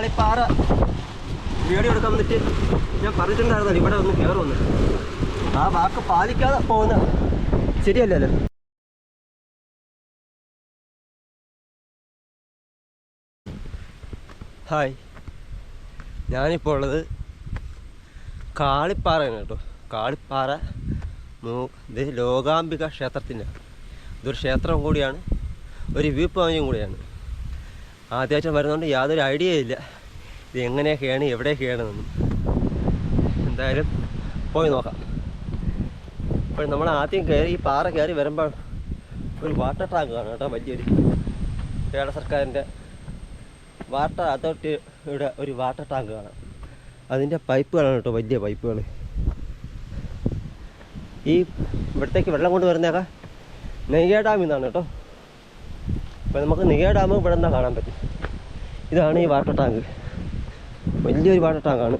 Kalippara video എടുക്കാൻ വന്നിട്ട് ഞാൻ പറഞ്ഞിട്ടുണ്ടായിരുന്നു ഇവിടെ ഒന്ന് കയറുമെന്ന് ആ വാക്ക് പാലിക്കാതെ പോകുന്ന ശരിയല്ലല്ലോ. ഹായ്. ഞാനിപ്പോൾ ഉള്ളത് കാളിപ്പാറയാണ് കേട്ടോ. കാളിപ്പാറ മൂ ഇത് ലോകാംബിക ക്ഷേത്രത്തിന്റെ. ഇതൊരു ക്ഷേത്രം കൂടിയാണ്. ഒരു വ്യൂ പോയിന്റും കൂടിയാണ്. ആദ്യമായിട്ട് വരുന്നതുകൊണ്ട് യാതൊരു ഐഡിയ ഇല്ല. ഇത് എങ്ങനെയൊക്കെയാണ് എവിടെയൊക്കെയാണെന്നും എന്തായാലും പോയി നോക്കാം. അപ്പോൾ നമ്മൾ ആദ്യം കയറി ഈ പാറ കയറി വരുമ്പോൾ ഒരു വാട്ടർ ടാങ്ക് കാണാം കേട്ടോ വലിയൊരു കേരള സർക്കാരിന്റെ വാട്ടർ അതോറിറ്റിയുടെ ഒരു വാട്ടർ ടാങ്ക് കാണാം. അതിന്റെ പൈപ്പുകളാണ് കേട്ടോ വലിയ പൈപ്പുകൾ ഈ ഇവിടത്തേക്ക് വെള്ളം കൊണ്ട് വരുന്നതൊക്കെ നെയ്യ ഡാമിൽ നിന്നാണ് കേട്ടോ. അപ്പോൾ നമുക്ക് നെയ്യ ഡാം ഇവിടെ നിന്നാണ് കാണാൻ പറ്റും. ഇതാണ് ഈ വാട്ടർ ടാങ്ക്. വലിയൊരു വാട്ടർ ടാങ്കാണ്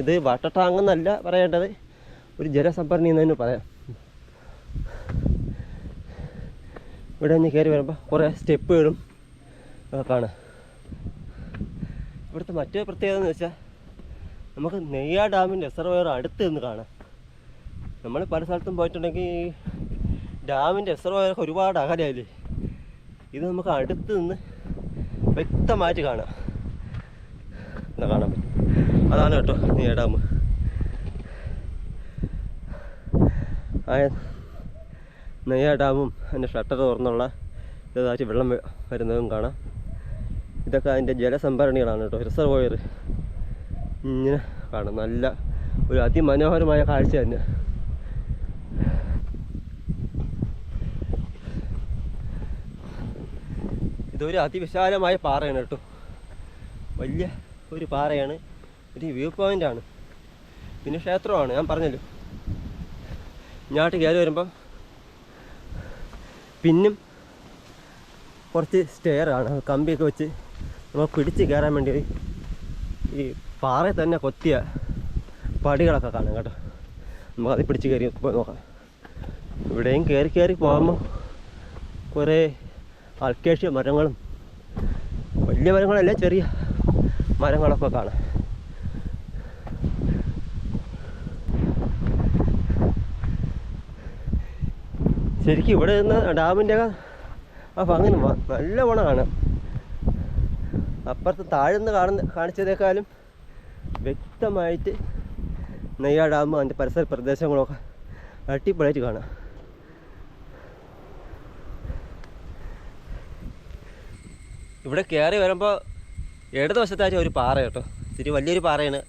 ഇത് വാട്ടർ ടാങ്ക് എന്നല്ല പറയേണ്ടത് ഒരു ജലസംഭരണി എന്ന് തന്നെ പറയാം. ഇവിടെ നിന്ന് കയറി വരുമ്പോൾ കുറേ സ്റ്റെപ്പുകളും കാണാം. ഇവിടുത്തെ മറ്റൊരു പ്രത്യേകത എന്ന് വെച്ചാൽ നമുക്ക് നെയ്യാ ഡാമിന്റെ റിസർവയർ അടുത്ത് നിന്ന് കാണാം. നമ്മൾ പല സ്ഥലത്തും പോയിട്ടുണ്ടെങ്കിൽ ഡാമിന്റെ റിസർവയറൊക്കെ ഒരുപാട് അകലെയല്ലേ ഇത് നമുക്ക് അടുത്ത് നിന്ന് വ്യക്തമായിട്ട് കാണാം. എന്നാ കാണാൻ പറ്റും? അതാണ് കേട്ടോ നീ ഡാം. നെയ്യാ ഡാമും അതിന്റെ ഷട്ടർ തുറന്നുള്ള ഇതായിട്ട് വെള്ളം വരുന്നതും കാണാം. ഇതൊക്കെ അതിന്റെ ജലസംഭരണികളാണ് കേട്ടോ റിസർവോയർ ഇങ്ങനെ കാണാം. നല്ല ഒരു അതിമനോഹരമായ കാഴ്ച തന്നെ. ഇതൊരു അതിവിശാലമായ പാറയാണ് കേട്ടോ. വലിയ ഒരു പാറയാണ്. ഒരു വ്യൂ പോയിന്റ് ആണ്. പിന്നെ ക്ഷേത്രമാണ് ഞാൻ പറഞ്ഞല്ലോ. ഇങ്ങോട്ട് കയറി വരുമ്പം പിന്നും കുറച്ച് സ്റ്റെയർ ആണ് കമ്പിയൊക്കെ വെച്ച് നമ്മൾ പിടിച്ച് കയറാൻ വേണ്ടി ഈ പാറയിൽ തന്നെ കൊത്തിയ പടികളൊക്കെ കാണാം കേട്ടോ. നമുക്ക് അത് പിടിച്ച് കയറി പോയി നോക്കാം. ഇവിടെയും കയറി കയറി പോകുമ്പോൾ കുറേ അൽക്കേഷ്യ മരങ്ങളും വലിയ മരങ്ങളല്ല ചെറിയ മരങ്ങളൊക്കെ കാണാം. ശരിക്കും ഇവിടെ നിന്ന് ഡാമിന്റെ ആ ഭംഗി നല്ല കാണാം. അപ്പുറത്ത് താഴ്ന്ന് കാണുന്ന കാണിച്ചതേക്കാളും വ്യക്തമായിട്ട് നെയ്യാ ഡാമും അതിന്റെ പരിസര പ്രദേശങ്ങളൊക്കെ അടിപൊളിയായിട്ട് കാണാം. ഇവിടെ കയറി വരുമ്പോൾ ഇടതുവശത്തായിട്ട് ഒരു പാറ കേട്ടോ. ഇത്തിരി വലിയൊരു പാറയാണ്.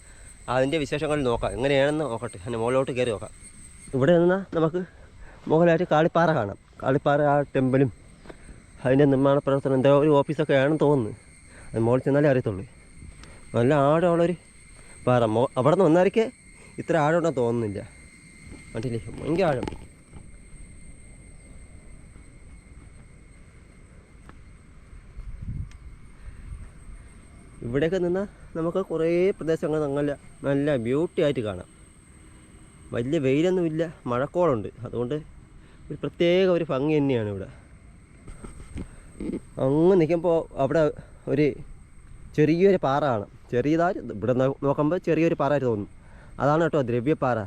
അതിന്റെ വിശേഷങ്ങൾ നോക്കാം. എങ്ങനെയാണെന്ന് നോക്കട്ടെ. അതിന്റെ മുകളിലോട്ട് കയറി നോക്കാം. ഇവിടെ നിന്നാൽ നമുക്ക് മുകളിലായിട്ട് കാളിപ്പാറ കാണാം. കാളിപ്പാറ ആ ടെമ്പിളും അതിന്റെ നിർമ്മാണ പ്രവർത്തനം എന്തോ ഒരു ഓഫീസൊക്കെ ആണെന്ന് തോന്നുന്നു. അത് മുകളിൽ ചെന്നാലേ അറിയത്തുള്ളൂ. നല്ല ആഴമുള്ളൊരു പാറ. അവിടെ നിന്ന് വന്നാലൊക്കെ ഇത്ര ആഴമുണ്ടെന്ന് തോന്നുന്നില്ല. കണ്ടില്ലേ? ഭയങ്കര ആഴം. ഇവിടെയൊക്കെ നിന്നാൽ നമുക്ക് കുറേ പ്രദേശങ്ങൾ നല്ല നല്ല ബ്യൂട്ടി ആയിട്ട് കാണാം. വലിയ വെയിലൊന്നുമില്ല മഴക്കോളുണ്ട്. അതുകൊണ്ട് ഒരു പ്രത്യേക ഒരു ഭംഗി തന്നെയാണ് ഇവിടെ. അങ്ങ് നിൽക്കുമ്പോൾ അവിടെ ഒരു ചെറിയൊരു പാറ കാണാം. ചെറിയതായി ഇവിടെ നോക്കുമ്പോൾ ചെറിയൊരു പാറ തോന്നും. അതാണ് കേട്ടോ ദ്രവ്യപ്പാറ.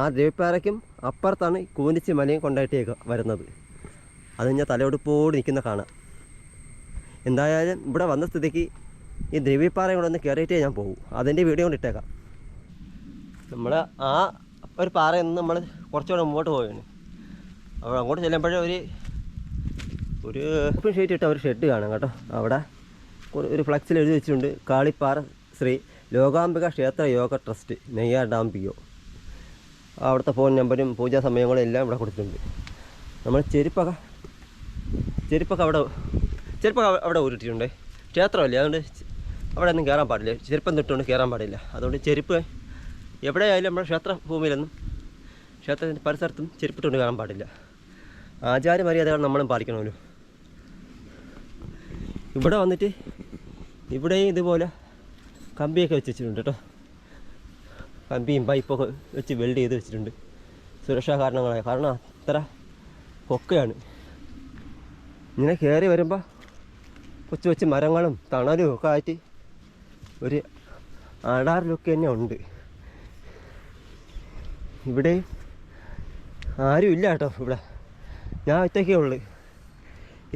ആ ദ്രവ്യപ്പാറയ്ക്കും അപ്പുറത്താണ് കൂനിച്ചി മലയും കൊണ്ടായിട്ടേക്ക് വരുന്നത്. അത് ഞാൻ തലയോടുപ്പോട് നിൽക്കുന്ന കാണാം. എന്തായാലും ഇവിടെ വന്ന സ്ഥിതിക്ക് ഈ ദ്രവ്യപ്പാറയും കൂടെ ഒന്ന് കയറിയിട്ടേ ഞാൻ പോകും. അതിന്റെ വീഡിയോ കൊണ്ട് ഇട്ടേക്കാം. നമ്മൾ ആ ഒരു പാറയിൽ നമ്മൾ കുറച്ചുകൂടെ മുമ്പോട്ട് പോവുകയാണ്. അപ്പോൾ അങ്ങോട്ട് ചെല്ലുമ്പോഴേ ഒരു ഒരു ഷീറ്റ് ഇട്ട ഒരു ഷെഡ് കാണാം കേട്ടോ. അവിടെ ഒരു- ഫ്ലക്സിൽ എഴുതി വെച്ചിട്ടുണ്ട്. കാളിപ്പാറ ശ്രീ ലോകാംബിക ക്ഷേത്ര yoga trust Neyyar dam P O. അവിടുത്തെ ഫോൺ നമ്പരും പൂജാ സമയങ്ങളും എല്ലാം ഇവിടെ കൊടുത്തിട്ടുണ്ട്. നമ്മൾ ചെരുപ്പൊക്കെ ചെരുപ്പൊക്കെ അവിടെ ചെരുപ്പൊക്കെ അവിടെ ഊരിട്ടിട്ടുണ്ട്. ക്ഷേത്രമല്ലേ? അതുകൊണ്ട് അവിടെ ഒന്നും കയറാൻ പാടില്ല. ചെരുപ്പം തൊട്ടുകൊണ്ട് കയറാൻ പാടില്ല. അതുകൊണ്ട് ചെരുപ്പ് എവിടെയായാലും നമ്മുടെ ക്ഷേത്ര ഭൂമിയിലൊന്നും ക്ഷേത്രത്തിന്റെ പരിസരത്തും ചെരുപ്പിട്ടുകൊണ്ട് കയറാൻ പാടില്ല. ആചാര മര്യാദകൾ നമ്മളും പാലിക്കണമല്ലോ. ഇവിടെ വന്നിട്ട് ഇവിടെയും ഇതുപോലെ കമ്പിയൊക്കെ വെച്ച് വെച്ചിട്ടുണ്ട് കേട്ടോ. കമ്പിയും പൈപ്പൊക്കെ വെച്ച് വെൽഡ് ചെയ്ത് വെച്ചിട്ടുണ്ട്. സുരക്ഷാ കാരണങ്ങളായ കാരണം അത്ര പൊക്കയാണ്. ഇങ്ങനെ കയറി വരുമ്പോൾ കൊച്ചു കൊച്ചു മരങ്ങളും തണലും ഒക്കെ ആയിട്ട് ഒരു അടാർ ലുക്ക് തന്നെ ഉണ്ട്. ഇവിടെ ആരും ഇല്ല കേട്ടോ ഇവിടെ. ഞാൻ ഒറ്റയ്ക്കേ ഉള്ളു.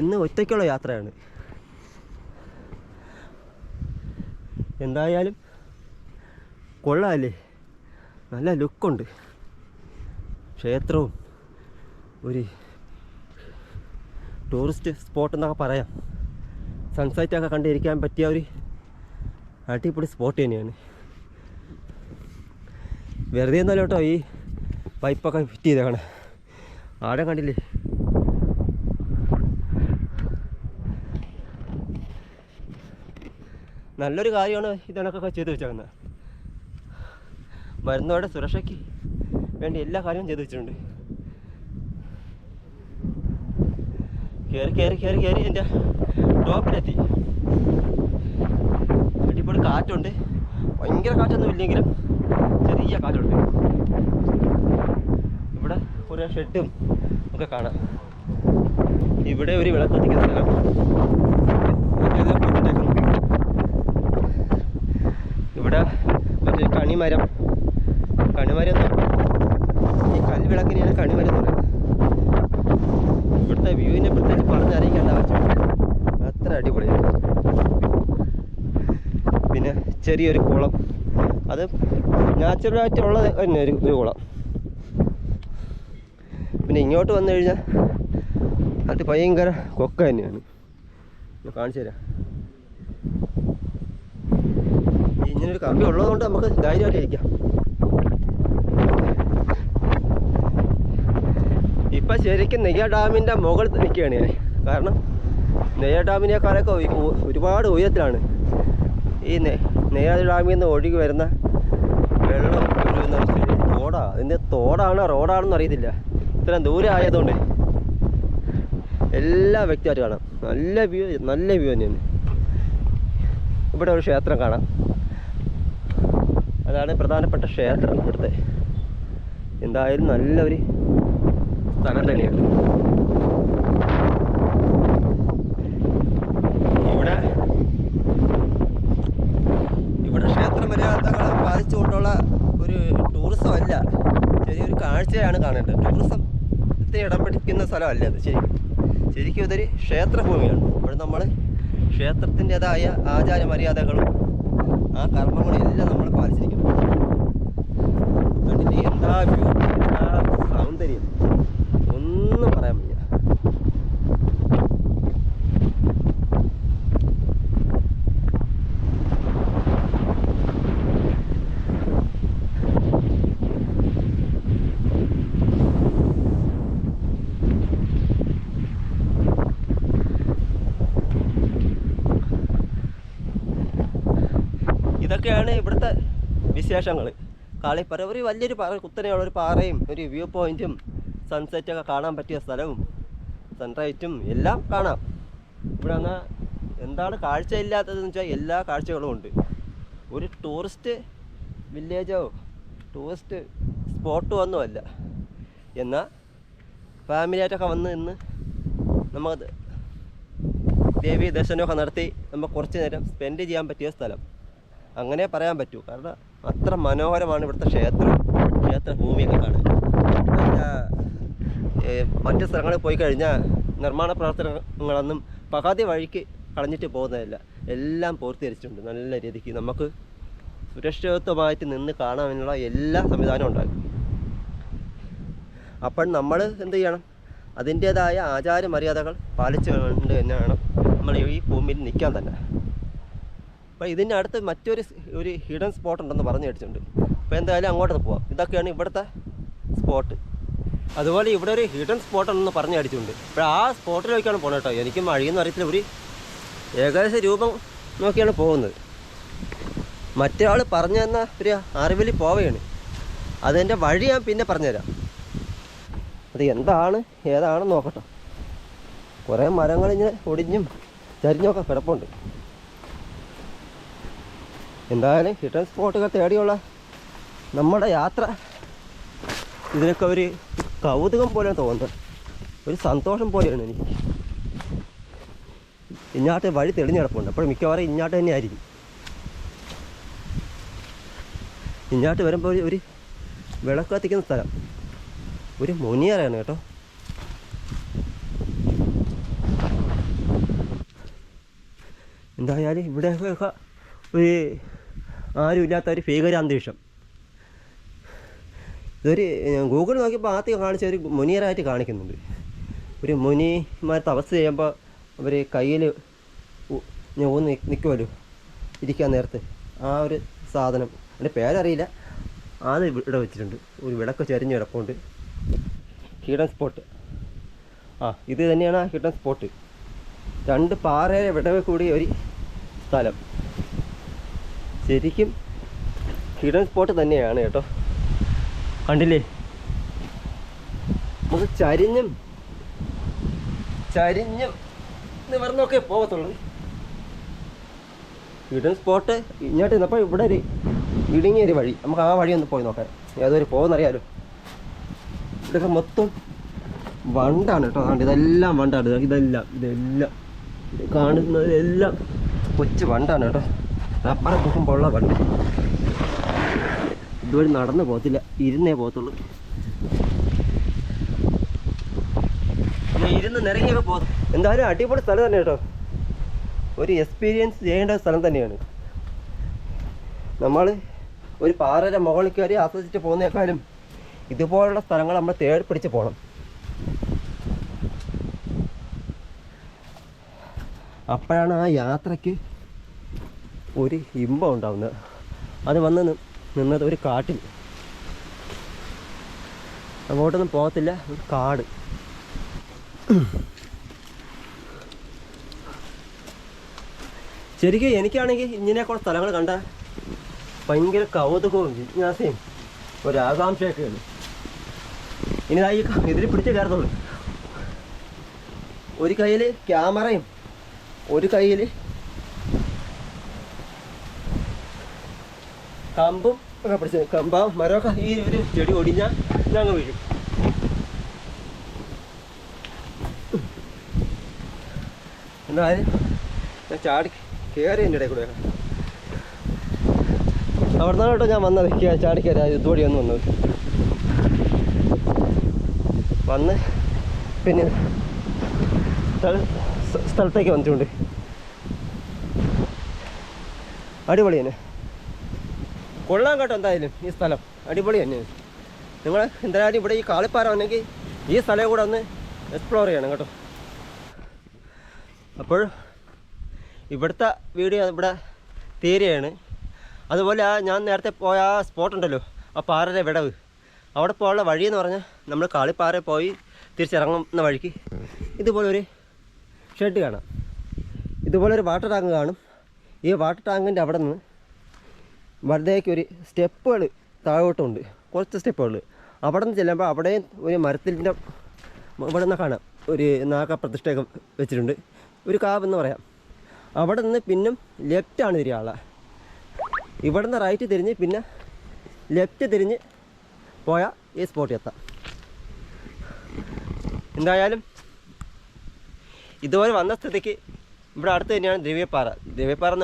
ഇന്ന് ഒറ്റയ്ക്കുള്ള യാത്രയാണ്. എന്തായാലും കൊള്ളാമല്ലേ നല്ല ലുക്കുണ്ട് ക്ഷേത്രവും ഒരു ടൂറിസ്റ്റ് സ്പോട്ട് എന്നൊക്കെ പറയാം. സൺസെറ്റൊക്കെ കണ്ടിരിക്കാൻ പറ്റിയ ഒരു അടിപൊളി സ്പോട്ട് തന്നെയാണ്. വെറുതെ ഒന്നല്ല കേട്ടോ ഈ പൈപ്പൊക്കെ ഫിറ്റ് ചെയ്തേക്കണേ ആടെ കണ്ടില്ലേ? നല്ലൊരു കാര്യമാണ് ഇതണക്കൊക്കെ ചെയ്തു വെച്ചേക്കുന്നത്. വരുന്നവരുടെ സുരക്ഷയ്ക്ക് വേണ്ടി എല്ലാ കാര്യവും ചെയ്തു വെച്ചിട്ടുണ്ട്. കയറി കയറി കയറി കയറി എന്റെ ടോപ്പിലെത്തി. അടിപൊളി കാറ്റുണ്ട്. ഭയങ്കര കാറ്റൊന്നും ഇല്ലെങ്കിലും ചെറിയ കാറ്റുണ്ട്. ഇവിടെ ഒരു ഷെഡും ഒക്കെ കാണാം. ഇവിടെ ഒരു വിളക്ക് കത്തിക്കുന്ന സ്ഥലം മറ്റേത് പൂട്ടിട്ടേക്കുന്നു. ഇവിടെ മറ്റേ കണിമരം കണിമരം എന്ന് പറയും. ഈ കൽവിളക്കിനെയാണ് കണിമരം എന്ന് പറയുന്നത് ഇവിടുത്തെ വ്യൂവിനെ പ്രത്യേകിച്ച് പറഞ്ഞറിയിക്കേണ്ട ആവശ്യമില്ല അത്ര അടിപൊളിയാണ് പിന്നെ ചെറിയൊരു കുളം. അത് നാച്ചുറലായിട്ട് ഉള്ളത് തന്നെ ഒരു ഒരു കുളം. പിന്നെ ഇങ്ങോട്ട് വന്നു കഴിഞ്ഞാൽ അത് ഭയങ്കര കൊക്ക തന്നെയാണ്. കാണിച്ചു തരാം. ഇങ്ങനൊരു കമ്പി ഉള്ളതുകൊണ്ട് നമുക്ക് ധൈര്യമായിട്ട് ഇരിക്കാം. ഇപ്പം ശരിക്കും നെയ്യ ഡാമിന്റെ മുകളിൽ നിൽക്കുകയാണ് ഞാൻ. കാരണം നെയ്യ ഡാമിനേക്കാളൊക്കെ ഒരുപാട് ഉയരത്തിലാണ്. ഈ നെ നെയ്യ ഡാമിൽ നിന്ന് ഒഴുകി വരുന്ന വെള്ളം ഒഴുകുന്ന ചെറിയ തോടാ. അതിന്റെ തോടാണോ റോഡാണെന്ന് അറിയത്തില്ല. ഇത്രയും ദൂരം ആയതുകൊണ്ട്. എല്ലാ വ്യക്തിയായിട്ട് കാണാം. നല്ല വ്യൂ നല്ല വ്യൂ തന്നെയാണ്. ഇവിടെ ഒരു ക്ഷേത്രം കാണാം. അതാണ് പ്രധാനപ്പെട്ട ക്ഷേത്രം ഇവിടുത്തെ. എന്തായാലും നല്ലൊരു സ്ഥലം തന്നെയാണ് ഇവിടെ ഇവിടെ ക്ഷേത്ര പാലിച്ചുകൊണ്ടുള്ള ഒരു ടൂറിസം അല്ല ചെറിയൊരു കാഴ്ചയാണ് കാണേണ്ടത്. ടൂറിസം ഇടം പിടിക്കുന്ന സ്ഥലമല്ല അത് ശരി. ശരിക്കും ഇതൊരു ക്ഷേത്രഭൂമിയാണ്. ഇവിടെ നമ്മൾ ക്ഷേത്രത്തിന്റെതായ ആചാര മര്യാദകളും ആ കർമ്മങ്ങളും എല്ലാം നമ്മൾ പാലിച്ചിരിക്കുന്നു. അതിന്റെ എന്താ വ്യൂ എന്താ സൗന്ദര്യം ഒന്നും പറയാൻ വയ്യ ഇതൊക്കെയാണ് ഇവിടുത്തെ വിശേഷങ്ങൾ കാളിപ്പാറ ഒരു വലിയൊരു പാറ കുത്തനെയുള്ള ഒരു പാറയും ഒരു വ്യൂ പോയിന്റും സൺസെറ്റൊക്കെ കാണാൻ പറ്റിയ സ്ഥലവും സൺറൈറ്റും എല്ലാം കാണാം. ഇവിടെ എന്നാൽ എന്താണ് കാഴ്ചയില്ലാത്തതെന്ന് വെച്ചാൽ എല്ലാ കാഴ്ചകളും ഉണ്ട്. ഒരു ടൂറിസ്റ്റ് വില്ലേജോ ടൂറിസ്റ്റ് സ്പോട്ടോ ഒന്നുമല്ല എന്നാൽ ഫാമിലിയായിട്ടൊക്കെ വന്ന് ഇന്ന് നമ്മൾ ദേവീ ദർശനമൊക്കെ നടത്തി നമുക്ക് കുറച്ച് നേരം സ്പെൻഡ് ചെയ്യാൻ പറ്റിയ സ്ഥലം. അങ്ങനെ പറയാൻ പറ്റൂ. കാരണം അത്ര മനോഹരമാണ് ഇവിടുത്തെ ക്ഷേത്രം. ക്ഷേത്ര ഭൂമിയൊക്കെ കാണാൻ. മറ്റ് സ്ഥലങ്ങളിൽ പോയി കഴിഞ്ഞാൽ നിർമ്മാണ പ്രവർത്തനങ്ങളൊന്നും പകാതി വഴിക്ക് കളഞ്ഞിട്ട് പോകുന്നതല്ല. എല്ലാം പൂർത്തീകരിച്ചിട്ടുണ്ട്. നല്ല രീതിക്ക് നമുക്ക് സുരക്ഷിതത്വമായിട്ട് നിന്ന് കാണാനുള്ള എല്ലാ സംവിധാനവും ഉണ്ടാകും. അപ്പോൾ നമ്മൾ എന്ത് ചെയ്യണം? അതിന്റേതായ ആചാര മര്യാദകൾ പാലിച്ചുകൊണ്ട് തന്നെ വേണം നമ്മൾ ഈ ഭൂമിയിൽ നിൽക്കാൻ തന്നെ. അപ്പോൾ ഇതിന്റെ അടുത്ത് മറ്റൊരു ഒരു ഹിഡൻ സ്പോട്ട് ഉണ്ടെന്ന് പറഞ്ഞു കേട്ടിട്ടുണ്ട്. അപ്പോൾ എന്തായാലും അങ്ങോട്ട് പോവാം. ഇതൊക്കെയാണ് ഇവിടുത്തെ സ്പോട്ട് അതുപോലെ ഇവിടെ ഒരു ഹിഡൻ സ്പോട്ട് ഉണ്ടെന്ന് പറഞ്ഞു അടിച്ചിട്ടുണ്ട് അപ്പോൾ ആ സ്പോട്ടിലേക്കാണ് പോകുന്നത് കേട്ടോ. എനിക്ക് മഴയെന്ന് അറിയത്തില്ല. ഒരു ഏകദേശ രൂപം നോക്കിയാണ് പോകുന്നത്. മറ്റേ ആൾ പറഞ്ഞു തന്ന ഒരു അറിവിൽ പോവുകയാണ്. അതെന്റെ വഴി ഞാൻ പിന്നെ പറഞ്ഞുതരാം. അത് എന്താണ്? ഏതാണെന്ന് നോക്കട്ടോ. കുറേ മരങ്ങളിങ്ങനെ ഒടിഞ്ഞും ചരിഞ്ഞൊക്കെ കിടപ്പുണ്ട്. എന്തായാലും ഹിഡൻ സ്പോട്ടുകൾ തേടിയുള്ള നമ്മുടെ യാത്ര. ഇതിനൊക്കെ ഒരു കൗതുകം പോലെ തോന്നുന്നത് ഒരു സന്തോഷം പോലെയാണ് എനിക്ക്. ഇങ്ങോട്ട് വഴി തെളിഞ്ഞ് കിടപ്പുണ്ട്. അപ്പോൾ മിക്കവാറും ഇങ്ങോട്ട് തന്നെ ആയിരിക്കും. ഇങ്ങോട്ട് വരുമ്പോൾ ഒരു വിളക്ക് കത്തിക്കുന്ന സ്ഥലം. ഒരു മുനിയറയാണ് കേട്ടോ. എന്തായാലും ഇവിടെയൊക്കെ ഒരു ആരുമില്ലാത്ത ഒരു ഭീകരാന്തരീക്ഷം ഇതൊരു ഗൂഗിൾ നോക്കിയപ്പോൾ ആദ്യം കാണിച്ച ഒരു മുനിയറായിട്ട് കാണിക്കുന്നുണ്ട്. ഒരു മുനിമാർ തപസ് ചെയ്യുമ്പോൾ അവർ കയ്യിൽ ഊന്ന് നിൽക്കുമല്ലോ ഇരിക്കാൻ നേരത്ത്. ആ ഒരു സാധനം. എന്റെ പേരറിയില്ല. അത് ഇവിടെ വെച്ചിട്ടുണ്ട്. ഒരു വിളക്ക് ചരിഞ്ഞ് കിടപ്പുണ്ട്. Hidden spot. ആ ഇത് തന്നെയാണ് ആ ഹിഡൻ സ്പോട്ട്. രണ്ട് പാറയുടെ വിടവ് കൂടിയ ഒരു സ്ഥലം. ശരിക്കും ഹിഡൻ സ്പോട്ട് തന്നെയാണ് കേട്ടോ. കണ്ടില്ലേ? നമുക്ക് ചരിഞ്ഞും ചരിഞ്ഞും നിവർന്നൊക്കെ പോകത്തുള്ളൂ. ഹിഡൻ സ്പോട്ട് ഇങ്ങോട്ട് ഇന്നപ്പോൾ ഇവിടെ ഒരു ഇടുങ്ങിയ ഒരു വഴി. നമുക്ക് ആ വഴി ഒന്ന് പോയി നോക്കാം. ഏതൊരു പോകുന്നറിയാലോ ഇവിടെ മൊത്തം വണ്ടാണ് കേട്ടോ. അതുകൊണ്ട് ഇതെല്ലാം വണ്ടാണ്. ഇത് ഇതെല്ലാം ഇതെല്ലാം. ഇത് കാണുന്നതെല്ലാം കൊച്ചു വണ്ടാണ് കേട്ടോ. അപ്പുറം തൂക്കുമ്പോഴുള്ള വണ്ട്. ഇതുവഴി നടന്നു പോകത്തില്ല. ഇരുന്നേ പോകത്തുള്ളൂ. ഇരുന്ന് നിറങ്ങിയൊക്കെ പോകും എന്തായാലും അടിപൊളി സ്ഥലം തന്നെ കേട്ടോ. ഒരു എക്സ്പീരിയൻസ് ചെയ്യേണ്ട സ്ഥലം തന്നെയാണ്. നമ്മൾ ഒരു പാറയുടെ മുകളിൽ കയറി ആസ്വദിച്ച് പോകുന്നേക്കാളും ഇതുപോലുള്ള സ്ഥലങ്ങൾ നമ്മൾ തേടി പിടിച്ച് പോകണം അപ്പോഴാണ് ആ യാത്രയ്ക്ക് ഒരു ഇമ്പം ഉണ്ടാവുന്നത് അത് വന്ന് നിന്നത് ഒരു കാട്ടിൽ. അങ്ങോട്ടൊന്നും പോകത്തില്ല ഒരു കാട്. ശരിക്കും എനിക്കാണെങ്കിൽ ഇങ്ങനെയൊക്കെയുള്ള സ്ഥലങ്ങൾ കണ്ട ഭയങ്കര കൗതുകവും ജിജ്ഞാസയും ഒരു ഉണ്ട്. ഇനി ഈ ഇതിൽ പിടിച്ച് കയറത്തുള്ളൂ. ഒരു കയ്യിൽ ക്യാമറയും ഒരു കയ്യിൽ കമ്പും ഒക്കെ പിടിച്ച് കമ്പ മരമൊക്കെ ഈ ഒരു ചെടി ഒടിഞ്ഞാൽ ഞങ്ങൾ വീഴും. എന്നാലും ഞാൻ ചാടി കയറി എന്റെ ഇടയിൽ കൂടെ അവിടെ നിന്നാണ് കേട്ടോ ഞാൻ വന്നത്. കയറി ചാടി കയറി ഇതുവഴി ഒന്ന് വന്നത്. വന്ന് പിന്നെ സ്ഥല- സ്ഥലത്തേക്ക് വന്നിട്ടുണ്ട്. അടിപൊളി തന്നെ. കൊള്ളാം കേട്ടോ എന്തായാലും ഈ സ്ഥലം. അടിപൊളി തന്നെ. നിങ്ങൾ എന്തായാലും ഇവിടെ ഈ കാളിപ്പാറ വന്നെങ്കിൽ ഈ സ്ഥലം കൂടെ ഒന്ന് എക്സ്പ്ലോർ ചെയ്യണം കേട്ടോ. അപ്പോൾ ഇവിടുത്തെ വീഡിയോ ഇവിടെ തീരെയാണ് അതുപോലെ ആ ഞാൻ നേരത്തെ പോയ ആ സ്പോട്ടുണ്ടല്ലോ ആ പാറയുടെ വിടവ്. അവിടെ പോകാനുള്ള വഴി എന്ന് പറഞ്ഞാൽ നമ്മൾ കാളിപ്പാറ പോയി തിരിച്ചിറങ്ങുന്ന വഴിക്ക് ഇതുപോലെ ഒരു ഷെഡ് കാണാം. ഇതുപോലെ ഒരു വാട്ടർ ടാങ്ക് കാണും. ഈ വാട്ടർ ടാങ്കിന്റെ അവിടെ നിന്ന് വലതേക്ക് ഒരു സ്റ്റെപ്പുകൾ താഴോട്ടുണ്ട്. കുറച്ച് സ്റ്റെപ്പുകൾ. അവിടെ നിന്ന് ചെല്ലുമ്പോൾ അവിടെയും ഒരു മരത്തിന്റെ ഇവിടെ നിന്ന് കാണാം. ഒരു നാഗ പ്രതിഷ്ഠയൊക്കെ വെച്ചിട്ടുണ്ട്. ഒരു കാവ് എന്ന് പറയാം. അവിടെ നിന്ന് പിന്നും ലെഫ്റ്റാണ് തിരിയാള ഇവിടെ നിന്ന് റൈറ്റ് തിരിഞ്ഞ് പിന്നെ ലെഫ്റ്റ് തിരിഞ്ഞ് പോയാൽ ഈ സ്പോട്ടിൽ എത്താം. എന്തായാലും ഇതുപോലെ വന്ന സ്ഥിതിക്ക് ഇവിടെ അടുത്ത് തന്നെയാണ് ദ്രവ്യപ്പാറ. ദ്രവ്യപ്പാറ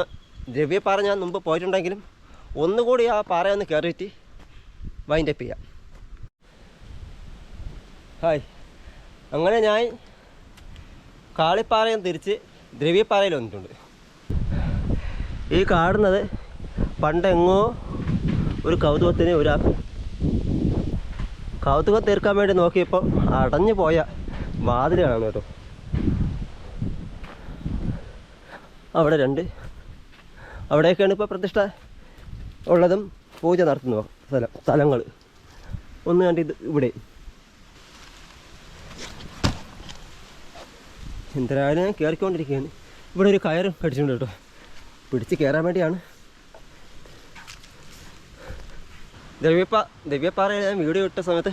ദ്രവ്യപ്പാറ ഞാൻ മുമ്പ് പോയിട്ടുണ്ടെങ്കിലും ഒന്നുകൂടി ആ പാറയൊന്ന് കയറിയിട്ട് വൈൻഡപ്പ് ചെയ്യാം. ഹായ് അങ്ങനെ ഞാൻ കാളിപ്പാറയും തിരിച്ച് ദ്രവ്യപ്പാറയിൽ വന്നിട്ടുണ്ട്. ഈ കാണുന്നത് പണ്ടെങ്ങോ ഒരു കൗതുകത്തിന് ഒരു കൗതുകം തീർക്കാൻ വേണ്ടി നോക്കിയപ്പോൾ അടഞ്ഞു പോയ വാതിലാണ് കേട്ടോ. അവിടെ രണ്ട്. അവിടെയൊക്കെയാണ് ഇപ്പോൾ പ്രതിഷ്ഠ. ഉള്ളതും പൂജ നടത്തുന്ന സ്ഥലം സ്ഥലങ്ങൾ. ഒന്ന് കണ്ട് ഇത് ഇവിടെ. എന്തായാലും ഞാൻ കയറിക്കൊണ്ടിരിക്കുകയാണ് ഇവിടെ ഒരു കയറും കടിച്ചിട്ടുണ്ട് കേട്ടോ. പിടിച്ച് കയറാൻ വേണ്ടിയാണ്. ദ്രവ്യപ്പാ ദ്രവ്യപ്പാറയിൽ ഞാൻ വീഡിയോ ഇട്ട സമയത്ത്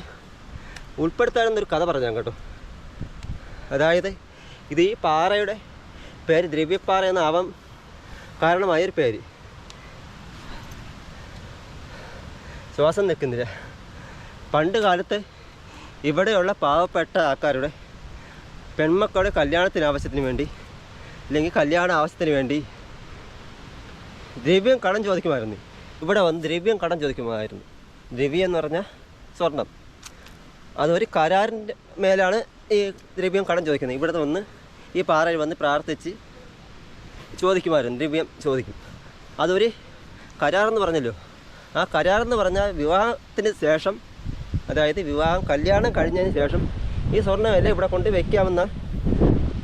ഉൾപ്പെടുത്താനെന്നൊരു കഥ പറഞ്ഞു ഞാൻ കേട്ടോ. അതായത് ഇത് ഈ പാറയുടെ പേര് ദ്രവ്യപ്പാറ എന്നാവാം കാരണമായൊരു പേര്. ശ്വാസം നിൽക്കുന്നില്ല. പണ്ട് കാലത്ത് ഇവിടെയുള്ള പാവപ്പെട്ട ആൾക്കാരുടെ പെൺമക്കളുടെ കല്യാണത്തിന് ആവശ്യത്തിന് വേണ്ടി അല്ലെങ്കിൽ കല്യാണ ആവശ്യത്തിന് വേണ്ടി ദ്രവ്യം കടം ചോദിക്കുമായിരുന്നു. ഇവിടെ വന്ന് ദ്രവ്യം കടം ചോദിക്കുമായിരുന്നു. ദ്രവ്യം എന്ന് പറഞ്ഞാൽ സ്വർണം അതൊരു കരാറിന്റെ മേലാണ് ഈ ദ്രവ്യം കടം ചോദിക്കുന്നത്. ഇവിടെ വന്ന് ഈ പാറയിൽ വന്ന് പ്രാർത്ഥിച്ച് ചോദിക്കുമായിരുന്നു. ദ്രവ്യം ചോദിക്കും. അതൊരു കരാറെന്ന് പറഞ്ഞല്ലോ. ആ കരാർ എന്ന് പറഞ്ഞാൽ വിവാഹത്തിന് ശേഷം അതായത് വിവാഹം കല്യാണം കഴിഞ്ഞതിന് ശേഷം ഈ സ്വർണവില ഇവിടെ കൊണ്ട് വയ്ക്കാമെന്ന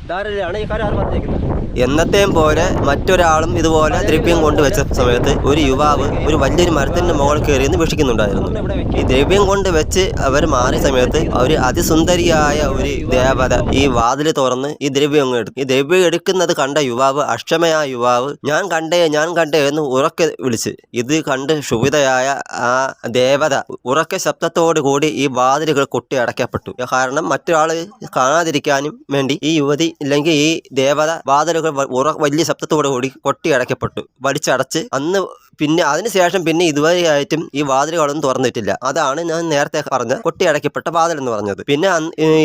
ധാരണയിലാണ് ഈ കരാർ പറഞ്ഞിരിക്കുന്നത് എന്നത്തെയും പോലെ മറ്റൊരാളും ഇതുപോലെ ദ്രവ്യം കൊണ്ടുവച്ച സമയത്ത് ഒരു യുവാവ് ഒരു വലിയൊരു മരത്തിന്റെ മുകളിൽ കയറി എന്ന് വീക്ഷിക്കുന്നുണ്ടായിരുന്നു. ഈ ദ്രവ്യം കൊണ്ട് വെച്ച് അവർ മാറിയ സമയത്ത് ഒരു അതിസുന്ദരിയായ ഒരു ദേവത ഈ വാതിൽ തുറന്ന് ഈ ദ്രവ്യം അങ്ങ് എടുക്കും. ഈ ദ്രവ്യം എടുക്കുന്നത് കണ്ട യുവാവ് അക്ഷമയായ യുവാവ് ഞാൻ കണ്ടേ ഞാൻ കണ്ടേ എന്ന് ഉറക്കെ വിളിച്ച് ഇത് കണ്ട് ശുഭിതയായ ആ ദേവത ഉറക്കെ ശബ്ദത്തോടു കൂടി ഈ വാതിലുകൾ കൊട്ടി അടയ്ക്കപ്പെട്ടു. കാരണം മറ്റൊരാൾ കാണാതിരിക്കാനും വേണ്ടി ഈ യുവതി അല്ലെങ്കിൽ ഈ ദേവത വാതിലുകൾ വ- ഉറ വലിയ ശബ്ദത്തോടെ ഓടി കൊട്ടി അടയ്ക്കപ്പെട്ടു. വലിച്ചടച്ച് അന്ന് പിന്നെ അതിനുശേഷം പിന്നെ ഇതുവരെയായിട്ടും ഈ വാതിലുകളൊന്നും തുറന്നിട്ടില്ല. അതാണ് ഞാൻ നേരത്തെ പറഞ്ഞ കൊട്ടി അടയ്ക്കപ്പെട്ട വാതിൽ എന്ന് പറഞ്ഞത് പിന്നെ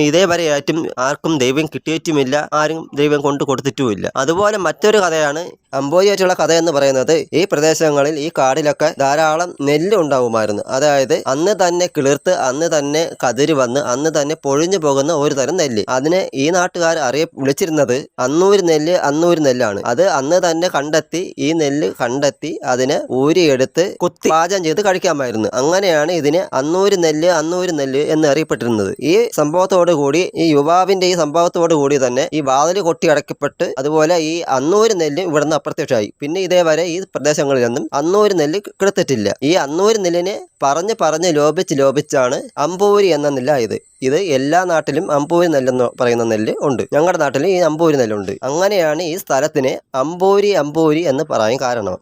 ഇതേവരെയായിട്ടും ആർക്കും ദൈവം കിട്ടിയിട്ടുമില്ല. ആരും ദൈവം കൊണ്ട് കൊടുത്തിട്ടുമില്ല. അതുപോലെ മറ്റൊരു കഥയാണ് അമ്പോയിയായിട്ടുള്ള കഥ എന്ന് പറയുന്നത്. ഈ പ്രദേശങ്ങളിൽ ഈ കാടിലൊക്കെ ധാരാളം നെല്ല് ഉണ്ടാവുമായിരുന്നു. അതായത് അന്ന് തന്നെ കിളിർത്ത് അന്ന് തന്നെ കതിര് വന്ന് അന്ന് തന്നെ പൊഴിഞ്ഞു പോകുന്ന ഒരു തരം നെല്ല്. അതിനെ ഈ നാട്ടുകാർ അറിയ വിളിച്ചിരുന്നത് അന്നൂര് നെല്ല് അന്നൂര് നെല്ലാണ്. അത് അന്ന് തന്നെ കണ്ടെത്തി ഈ നെല്ല് കണ്ടെത്തി അതിനെ ഊരിയെടുത്ത് കുത്തി പാചകം ചെയ്ത് കഴിക്കാമായിരുന്നു. അങ്ങനെയാണ് ഇതിന് അന്നൂര് നെല്ല് അന്നൂര് നെല്ല് എന്ന് അറിയപ്പെട്ടിരുന്നത്. ഈ സംഭവത്തോടു കൂടി ഈ യുവാവിന്റെ ഈ സംഭവത്തോടു കൂടി തന്നെ ഈ വാതിൽ കൊട്ടി അടക്കപ്പെട്ട് അതുപോലെ ഈ അന്നൂര് നെല്ല് ഇവിടുന്ന് അപ്രത്യക്ഷമായി. പിന്നെ ഇതേവരെ ഈ പ്രദേശങ്ങളിലൊന്നും അന്നൂര് നെല്ല് കിടത്തിട്ടില്ല. ഈ അന്നൂര് നെല്ലിനെ പറഞ്ഞ് പറഞ്ഞ് ലോപിച്ച് ലോപിച്ചാണ് അമ്പൂരി എന്ന നെല്ലായത്. ഇത് എല്ലാ നാട്ടിലും അമ്പൂരി നെല്ലെന്ന് പറയുന്ന നെല്ല് ഉണ്ട്. ഞങ്ങളുടെ നാട്ടിൽ ഈ അമ്പൂരി നെല്ലുണ്ട്. അങ്ങനെയാണ് ഈ സ്ഥലത്തിന് അമ്പൂരി അമ്പൂരി എന്ന് പറയാൻ കാരണം.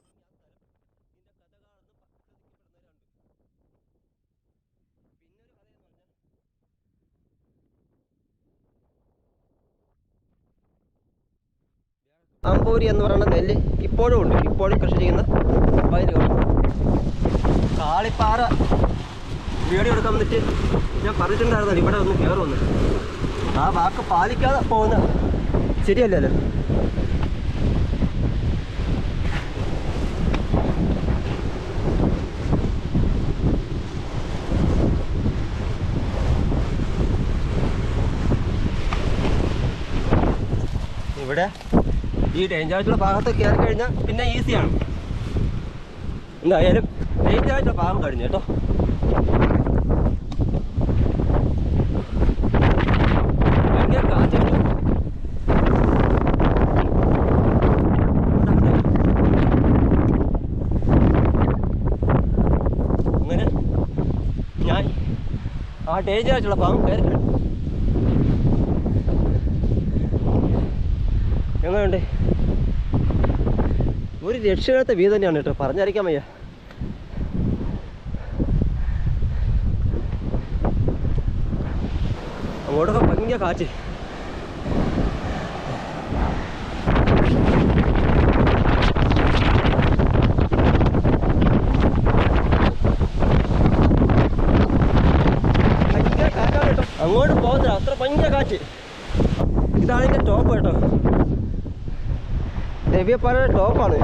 അമ്പൂരി എന്ന് പറയുന്ന നെല്ല് ഇപ്പോഴും ഉണ്ട്. ഇപ്പോഴും കൃഷി ചെയ്യുന്ന പതിനുകളുണ്ട് കാളിപ്പാറ വീഡിയോ എടുക്കാൻ വന്നിട്ട് ഞാൻ പറഞ്ഞിട്ടുണ്ടായിരുന്നു ഇവിടെ ഒന്ന് വന്നു. ആ വാക്ക് പാലിക്കാതെ പോകുന്ന ശരിയല്ലല്ലോ ഇവിടെ ഈ ഡേഞ്ചർ ആയിട്ടുള്ള ഭാഗത്ത് കയറി കഴിഞ്ഞാൽ പിന്നെ ഈസിയാണ് എന്തായാലും ഡേഞ്ചർ ആയിട്ടുള്ള ഭാഗം കഴിഞ്ഞു കേട്ടോ. ഞാൻ ആ ഡേഞ്ചർ ആയിട്ടുള്ള ഭാഗം കയറി കഴിഞ്ഞു. എങ്ങനെയുണ്ട്? ഒരു രക്ഷയില്ലാത്ത വീ തന്നെയാണ് കേട്ടോ. പറഞ്ഞറിയിക്കാൻ വയ്യ അങ്ങോട്ടൊക്കെ ഭയങ്കര കാറ്റ്. അങ്ങോട്ട് പോകുന്നില്ല അത്ര ഭയങ്കര കാറ്റ്. ഇതാണെങ്കിൽ ടോപ്പ് കേട്ടോ વેપાર એટલે અપાડે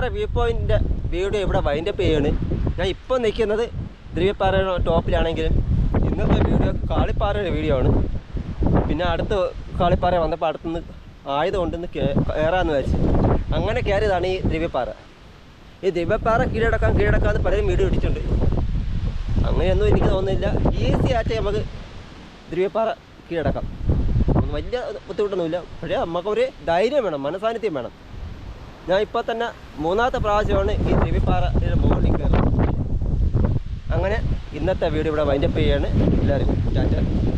കാളിപ്പാറ വ്യൂ പോയിന്റിന്റെ വീഡിയോ ഇവിടെ വൈൻഡപ്പ് ചെയ്യാണ്. ഞാൻ ഇപ്പോൾ നിൽക്കുന്നത് ദ്രവ്യപ്പാറയുടെ ടോപ്പിലാണെങ്കിലും ഇന്നത്തെ വീഡിയോ കാളിപ്പാറയുടെ വീഡിയോ ആണ്. പിന്നെ അടുത്ത് കാളിപ്പാറ വന്നപ്പോൾ അടുത്തുനിന്ന് ആയതുകൊണ്ട് കയറാമെന്ന് വെച്ച് അങ്ങനെ കയറിയതാണ് ഈ ദ്രവ്യപ്പാറ ഈ ദ്രവ്യപ്പാറ കീഴടക്കാൻ കീഴടക്കാന്ന് പലരും വീഡിയോ പിടിച്ചിട്ടുണ്ട് അങ്ങനെയൊന്നും എനിക്ക് തോന്നുന്നില്ല. ഈസി ആയിട്ട് നമുക്ക് ദ്രവ്യപ്പാറ കീഴടക്കാം. വലിയ ബുദ്ധിമുട്ടൊന്നുമില്ല. പക്ഷേ നമുക്കൊരു ധൈര്യം വേണം മനസാന്നിധ്യം വേണം. ഞാൻ ഇപ്പോൾ തന്നെ മൂന്നാമത്തെ പ്രാവശ്യമാണ് ഈ ദ്രവ്യപ്പാറയുടെ മുകളിൽ കയറുന്നത്. അങ്ങനെ ഇന്നത്തെ വീഡിയോ ഇവിടെ വൈൻഡപ്പ് ചെയ്യാണ്. എല്ലാവർക്കും ടാറ്റ.